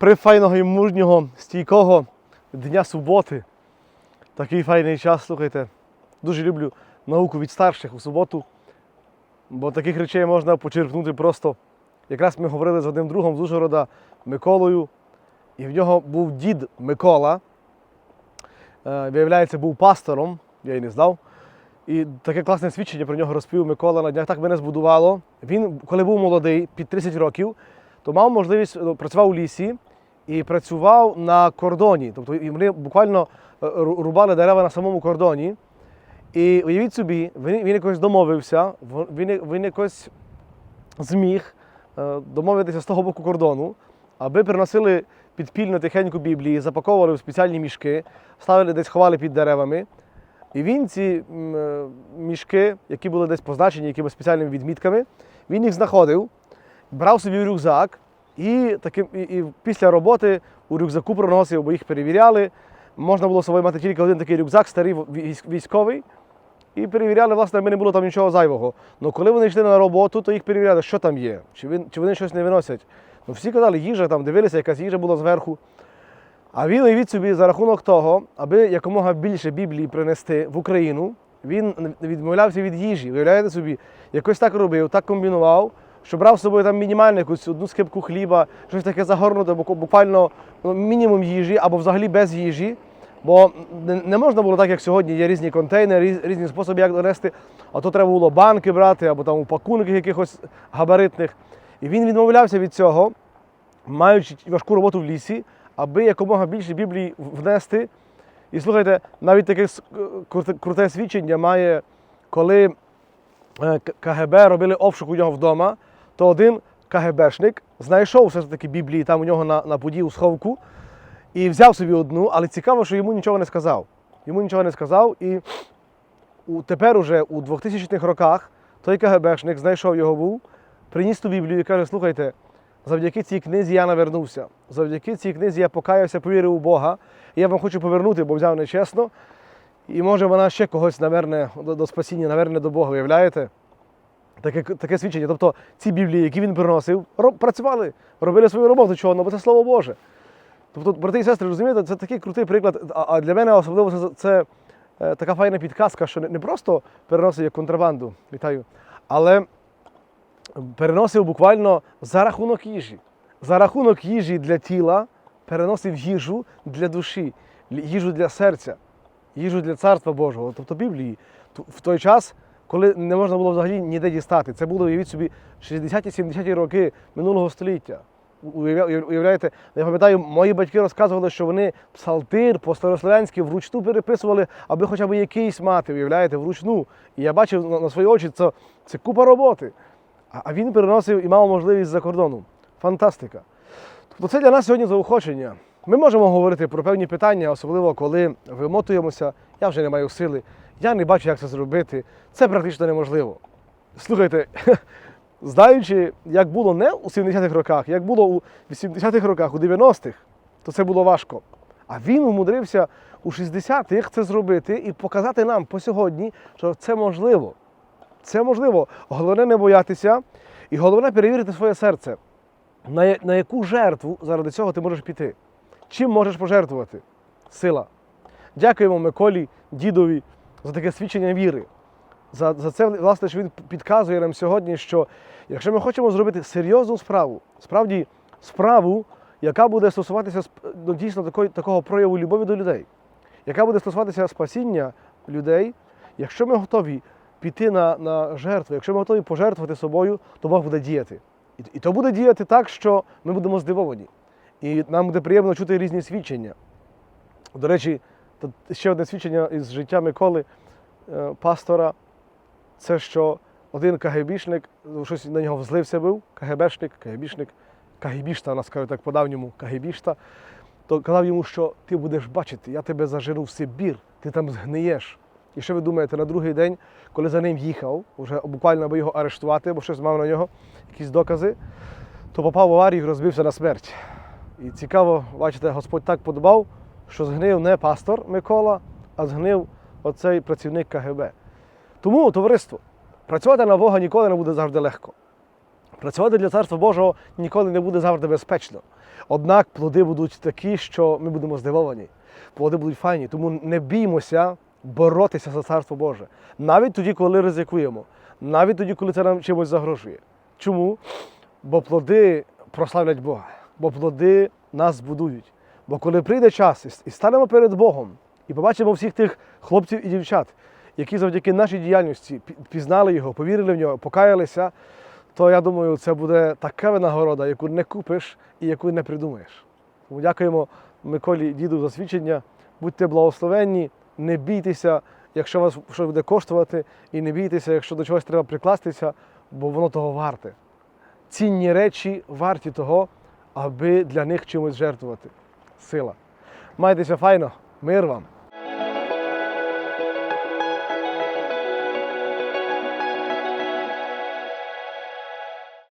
прифайного і мужнього, стійкого дня суботи. Такий файний час, слухайте. Дуже люблю науку від старших у суботу, бо таких речей можна почерпнути просто. Якраз ми говорили з одним другом з Ужгорода Миколою, і в нього був дід Микола. Е, Виявляється, був пастором, я й не знав. І таке класне свідчення про нього розповів Микола на днях. Так мене збудувало. Він, коли був молодий, під 30 років, то мав можливість ну, працював у лісі і працював на кордоні. Тобто вони буквально е, рубали дерева на самому кордоні. І уявіть собі, він, він якось домовився, він, він якось зміг е, домовитися з того боку кордону, аби приносили підпільно тихенько Біблії, запаковували в спеціальні мішки, ставили десь ховали під деревами. І він ці е, мішки, які були десь позначені якимись спеціальними відмітками, він їх знаходив, брав собі в рюкзак і, таким, і, і після роботи у рюкзаку проносив, бо їх перевіряли. Можна було з собою мати тільки один такий рюкзак, старий військовий. І перевіряли, власне, аби не було там нічого зайвого. Ну коли вони йшли на роботу, то їх перевіряли, що там є, чи, він, чи вони щось не виносять. Ну всі казали, їжа там, дивилися, якась їжа була зверху. А він уявіть собі за рахунок того, аби якомога більше Біблії принести в Україну, він відмовлявся від їжі. Уявляєте собі, якось так робив, так комбінував, що брав з собою там мінімальну якусь одну скипку хліба, щось таке загорнуте, бу- буквально ну, мінімум їжі або взагалі без їжі. Бо не- можна було так, як сьогодні, є різні контейнери, різні способи, як донести. А то треба було банки брати або там у пакунках якихось габаритних. І він відмовлявся від цього, маючи важку роботу в лісі, аби якомога більше Біблії внести. І слухайте, навіть таке круте, круте свідчення має, коли е, КГБ робили обшук у нього вдома, то один КГБшник знайшов все ж таки Біблії там у нього на, на поді у сховку і взяв собі одну, але цікаво, що йому нічого не сказав. Йому нічого не сказав, і у, тепер уже у 2000-х роках той КГБшник знайшов його був, приніс ту Біблію і каже: слухайте, завдяки цій книзі я навернувся. Завдяки цій книзі я покаявся, повірив у Бога. І я вам хочу повернути, бо взяв нечесно. І може вона ще когось наверне до, до спасіння, наверне, до Бога, уявляєте? Таке, таке свідчення. Тобто ці Біблії, які він приносив, працювали, робили свою роботу. Чого? Ну, бо це слово Боже. Тобто, брати і сестри, розумієте, це такий крутий приклад. А, а для мене особливо це, це е, така файна підказка, що не, не просто переносив як контрабанду, вітаю, але переносив буквально за рахунок їжі. За рахунок їжі для тіла переносив їжу для душі, їжу для серця, їжу для царства Божого, тобто Біблії. В той час, коли не можна було взагалі ніде дістати. Це було, уявіть собі, 60-70 роки минулого століття. Уявляєте, я пам'ятаю, мої батьки розказували, що вони псалтир по-старослов'янськи вручну переписували, аби хоча б якийсь мати, уявляєте, вручну. І я бачив на, свої очі, це, це купа роботи. А, він переносив і мав можливість за кордоном. Фантастика. Тобто це для нас сьогодні заохочення. Ми можемо говорити про певні питання, особливо коли вимотуємося, я вже не маю сили, я не бачу, як це зробити. Це практично неможливо. Слухайте, знаючи, як було не у 70-х роках, як було у 80-х роках, у 90-х, то це було важко. А він умудрився у 60-х це зробити і показати нам по сьогодні, що це можливо. Це можливо. Головне не боятися, і головне перевірити своє серце. На, яку жертву заради цього ти можеш піти? Чим можеш пожертвувати? Сила. Дякуємо Миколі, дідові за таке свідчення віри. За, за це, власне, що він підказує нам сьогодні, що якщо ми хочемо зробити серйозну справу, справді справу, яка буде стосуватися ну, дійсно такої, такого прояву любові до людей, яка буде стосуватися спасіння людей, якщо ми готові піти на, на жертву, якщо ми готові пожертвувати собою, то Бог буде діяти. І, і то буде діяти так, що ми будемо здивовані. І нам буде приємно чути різні свідчення. До речі, ще одне свідчення із життя Миколи, е, пастора, це що один КГБшник, щось на нього взлився був, КГБшник, КГБшник, КГБшта, нас кажуть так по-давньому, КГБшта, то казав йому, що ти будеш бачити, я тебе зажену в Сибір, ти там згниєш. І що ви думаєте, на другий день, коли за ним їхав, вже буквально аби його арештувати, бо щось мав на нього, якісь докази, то попав в аварію і розбився на смерть. І цікаво, бачите, Господь так подбав, що згнив не пастор Микола, а згнив оцей працівник КГБ. Тому, товариство, працювати на Бога ніколи не буде завжди легко. Працювати для Царства Божого ніколи не буде завжди безпечно. Однак плоди будуть такі, що ми будемо здивовані. Плоди будуть файні, тому не біймося боротися за Царство Боже. Навіть тоді, коли ризикуємо, навіть тоді, коли це нам чимось загрожує. Чому? Бо плоди прославлять Бога, бо плоди нас будують. Бо коли прийде час і- станемо перед Богом, і побачимо всіх тих хлопців і дівчат, які завдяки нашій діяльності пі- пізнали його, повірили в нього, покаялися, то я думаю, це буде така винагорода, яку не купиш і яку не придумаєш. Тому дякуємо Миколі діду за свідчення. Будьте благословенні, не бійтеся, якщо вас щось буде коштувати, і не бійтеся, якщо до чогось треба прикластися, бо воно того варте. Цінні речі варті того, аби для них чимось жертвувати. Сила. Майтеся файно, мир вам!